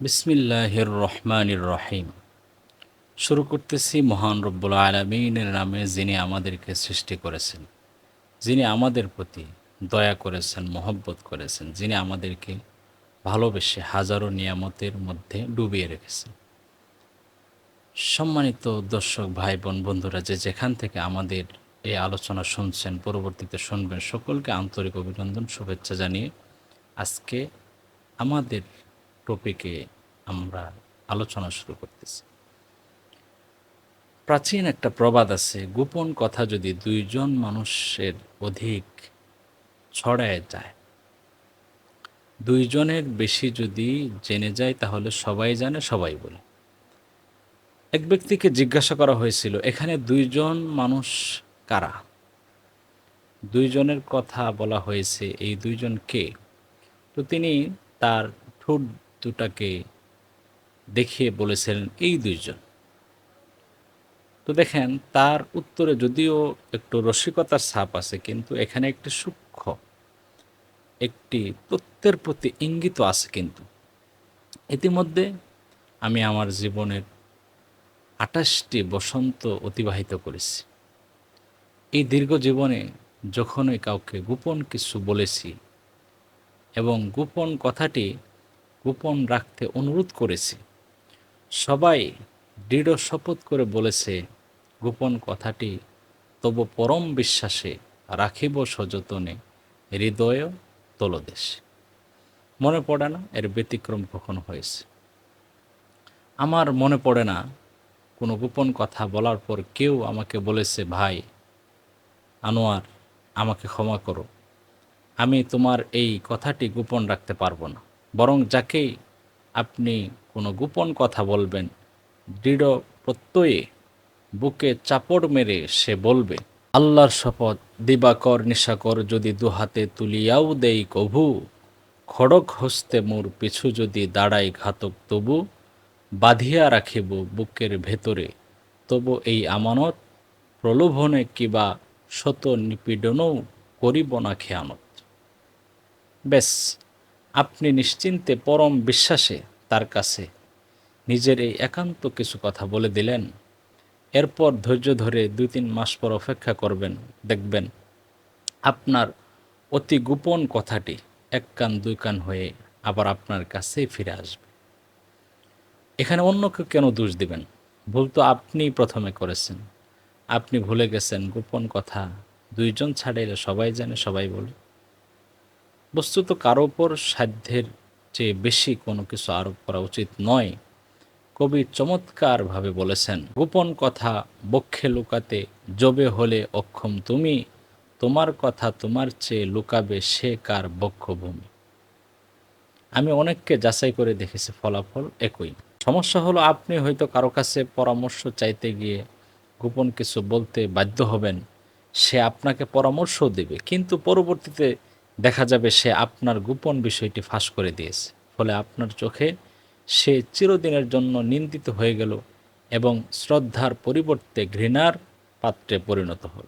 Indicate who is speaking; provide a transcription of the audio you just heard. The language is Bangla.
Speaker 1: বিসমিল্লাহির রহমানির রহিম শুরু করতেছি মহান রব্বুল আলমিনের নামে যিনি আমাদেরকে সৃষ্টি করেছেন, যিনি আমাদের প্রতি দয়া করেছেন, মহব্বত করেছেন, যিনি আমাদেরকে ভালোবেসে হাজারো নিয়ামতের মধ্যে ডুবিয়ে রেখেছেন। সম্মানিত দর্শক ভাই বোন বন্ধুরা, যে যেখান থেকে আমাদের এই আলোচনা শুনছেন, পরবর্তীতে শুনবেন, সকলকে আন্তরিক অভিনন্দন, শুভেচ্ছা জানিয়ে আজকে আমাদের টপিকে আমরা আলোচনা শুরু করতেছি। প্রাচীন একটা প্রবাদ আছে, গোপন কথা যদি দুইজন মানুষের অধিক ছড়ায় যায়, দুইজনের বেশি যদি জেনে যায়, তাহলে সবাই জানে, সবাই বলে। এক ব্যক্তিকে জিজ্ঞাসা করা হয়েছিল, এখানে দুইজন মানুষ কারা? দুইজনের কথা বলা হয়েছে, এই দুইজন কে? তো তিনি তার ঠোঁট দুটাকে দেখিয়ে বলেছিলেন এই দুইজন। তো দেখেন, তার উত্তরে যদিও একটু রসিকতার ছাপ আছে, কিন্তু এখানে একটি সূক্ষ্ম, একটি তত্ত্বের প্রতি ইঙ্গিত আছে কিন্তু। ইতিমধ্যে আমি আমার জীবনের আঠাশটি বসন্ত অতিবাহিত করেছি। এই দীর্ঘ জীবনে যখনই কাউকে গোপন কিছু বলেছি এবং গোপন কথাটি গোপন রাখতে অনুরোধ করেছি। সবাই দৃঢ় শপথ করে বলেছে, গোপন কথাটি তবু পরম বিশ্বাসে রাখিব সযতনে হৃদয় তলদেশ। মনে পড়ে না এর ব্যতিক্রম কখনো হয়েছে? আমার মনে পড়ে না কোনো গোপন কথা বলার পর কেউ আমাকে বলেছে, ভাই, আনোয়ার, আমাকে ক্ষমা করো। আমি তোমার এই কথাটি গোপন রাখতে পারব না। বরং যাকেই আপনি কোনো গোপন কথা বলবেন, দৃঢ় প্রত্যয়ে বুকে চাপড় মেরে সে বলবে, আল্লাহর শপথ দিবাকর নিশাকর যদি দুহাতে তুলিয়াও দেই কভু, খড়ক হস্তে মোর পিছু যদি দাঁড়াই ঘাতক তবু, বাঁধিয়া রাখিব বুকের ভেতরে। তবু এই আমানত প্রলোভনে কিবা শত নিপীড়নও করিব না খেয়ানত বেশ আপনি নিশ্চিন্তে পরম বিশ্বাসে তার কাছে নিজের এই একান্ত কিছু কথা বলে দিলেন। এরপর ধৈর্য ধরে দুই তিন মাস পর অপেক্ষা করবেন, দেখবেন আপনার অতি গোপন কথাটি এক কান, দুই কান হয়ে আবার আপনার কাছেই ফিরে আসবে। এখানে অন্যকে কেন দোষ দিবেন? ভুল তো আপনিই প্রথমে করেছেন। আপনি ভুলে গেছেন গোপন কথা। দুইজন ছাড়াইলে সবাই জানে, সবাই বলে। বস্তুত কারও ওপর সাধ্যের চেয়ে বেশি কোনো কিছু আরোপ করা উচিত নয়। কবি চমৎকারভাবে বলেছেন, গোপন কথা বক্ষে লুকাতে, জবে হলে অক্ষম তুমি, তোমার কথা তোমার চেয়ে লুকাবে সে কার বক্ষভূমি? আমি অনেককে যাচাই করে দেখেছি, ফলাফল একই। সমস্যা হলো আপনি হয়তো কারও কাছে পরামর্শ চাইতে গিয়ে গোপন কিছু বলতে বাধ্য হবেন, সে আপনাকে পরামর্শ দেবে, কিন্তু পরবর্তীতে দেখা যাবে সে আপনার গোপন বিষয়টি ফাঁস করে দিয়েছে। ফলে আপনার চোখে সে চিরদিনের জন্য নিন্দিত হয়ে গেল এবং শ্রদ্ধার পরিবর্তে ঘৃণার পাত্রে পরিণত হল।